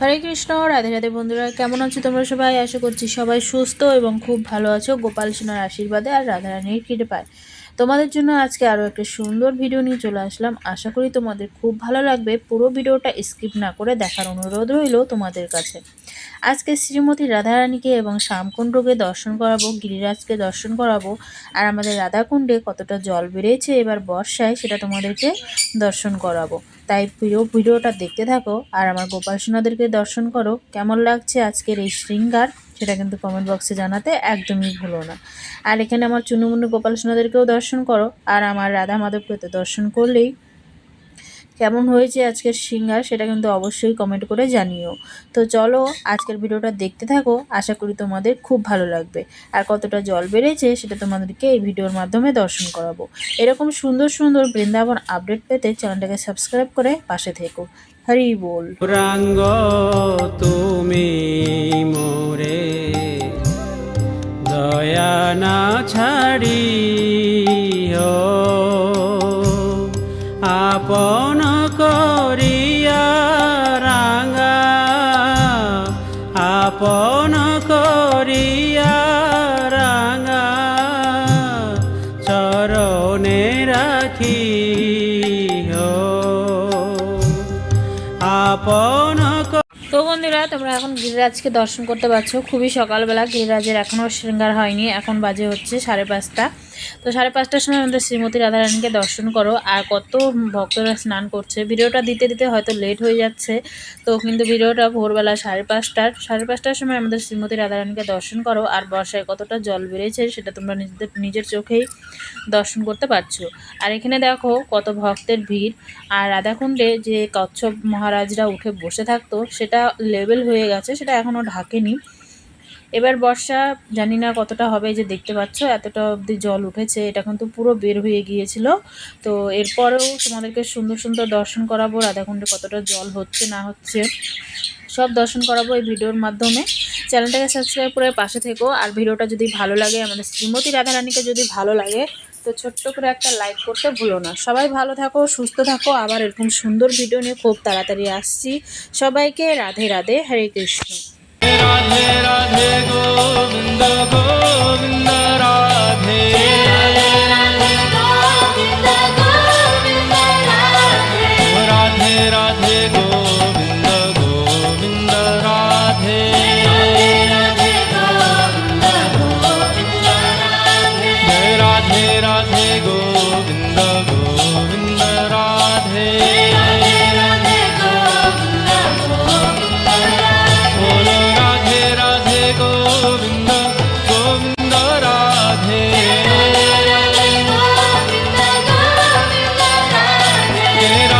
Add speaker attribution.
Speaker 1: হরে কৃষ্ণ, রাধে রাধে বন্ধুরা, কেমন আছো তোমরা সবাই? আশা করছি সবাই সুস্থ এবং খুব ভালো আছো। গোপাল সোনার আশীর্বাদে আর রাধারানীর কৃপায়। তোমাদের জন্য আজকে আরও একটা সুন্দর ভিডিও নিয়ে চলে আসলাম। আশা করি তোমাদের খুব ভালো লাগবে। পুরো ভিডিওটা স্কিপ না করে দেখার অনুরোধ রইল তোমাদের কাছে। আজকে শ্রীমতী রাধারানীকে এবং শ্যামকুণ্ডকে দর্শন করাবো, গিরিরাজকে দর্শন করাবো। আর আমাদের রাধাকুণ্ডে কতটা জল বেড়েছে এবার বর্ষায় সেটা তোমাদেরকে দর্শন করাবো। তাই প্রিয় ভিডিওটা দেখতে থাকো আর আমার গোপাল সোনাদেরকে দর্শন করো। কেমন লাগছে আজকের এই শৃঙ্গার? সেটা কিন্তু কমেন্ট বক্সে জানাতে একদমই ভুলো না। আর এখানে আমার চুনুমুনু গোপাল সোনাদেরকেও দর্শন করো। আর আমার রাধা মাধবকে তো দর্শন করলেই কেমন হয়েছে আজকের সিঙ্গার সেটা কিন্তু অবশ্যই কমেন্ট করে জানিও। তো চলো আজকের ভিডিওটা দেখতে থাকো, আশা করি তোমাদের খুব ভালো লাগবে। আর কতটা জল বেড়েছে সেটা তোমাদেরকে এই ভিডিওর মাধ্যমে দর্শন করাবো। এরকম সুন্দর সুন্দর বৃন্দাবন আপডেট পেতে চ্যানেলটাকে সাবস্ক্রাইব করে পাশে থেকো। হরি বল।
Speaker 2: রাঙ্গ তুমি মোরে, দয়া না ছাড়ি আপন করিয়া রাঙ্গা আপন করিয়া রাঙ্গা চরণে রাখি আপন
Speaker 1: বন্ধুরা, তোমরা এখন গিরিরাজকে দর্শন করতে পারছ। খুবই সকালবেলা গিরিরাজের এখনও শৃঙ্গার হয়নি, এখন বাজে হচ্ছে সাড়ে পাঁচটা। তো সাড়ে পাঁচটার সময় আমাদের শ্রীমতী রাধারানীকে দর্শন করো, আর কত ভক্তরা স্নান করছে। ভিডিওটা দিতে দিতে হয়তো লেট হয়ে যাচ্ছে, তো কিন্তু ভিডিওটা ভোরবেলা সাড়ে পাঁচটার সাড়ে পাঁচটার সময় আমাদের শ্রীমতী রাধারানীকে দর্শন করো, আর বর্ষায় কতটা জল বেড়েছে সেটা তোমরা নিজেদের, নিজের চোখেই দর্শন করতে পারছ। আর এখানে দেখো কত ভক্তের ভিড়। আর রাধাকুণ্ডে যে কচ্ছপ মহারাজরা উঠে বসে থাকতো, সেটা লেভেল হয়ে গেছে, সেটা এখনও ঢাকেনি। এবার বর্ষা, জানি না কতটা হবে যে দেখতে পাচ্ছ, এতটা অবধি জল উঠেছে, এটা কিন্তু পুরো বের হয়ে গিয়েছিল। তো এরপরেও তোমাদেরকে সুন্দর সুন্দর দর্শন করাবো, রাধাকুণ্ডে কতটা জল হচ্ছে না হচ্ছে, সব দর্শন করাবো এই ভিডিওর মাধ্যমে। চ্যানেলটাকে সাবস্ক্রাইব করে পাশে থেকো। আর ভিডিওটা যদি ভালো লাগে, আমাদের শ্রীমতী রাধারানীকে যদি ভালো লাগে, তো ছোট্ট করে একটা লাইক করতে ভুলো না। সবাই ভালো থাকো, সুস্থ থাকো। আবার এরকম সুন্দর ভিডিও নিয়ে খুব তাড়াতাড়ি আসছি। সবাইকে রাধে রাধে, হরে কৃষ্ণ।
Speaker 2: রাধে রাধে গোবিন্দ গোবিন্দ রাধে। तेरा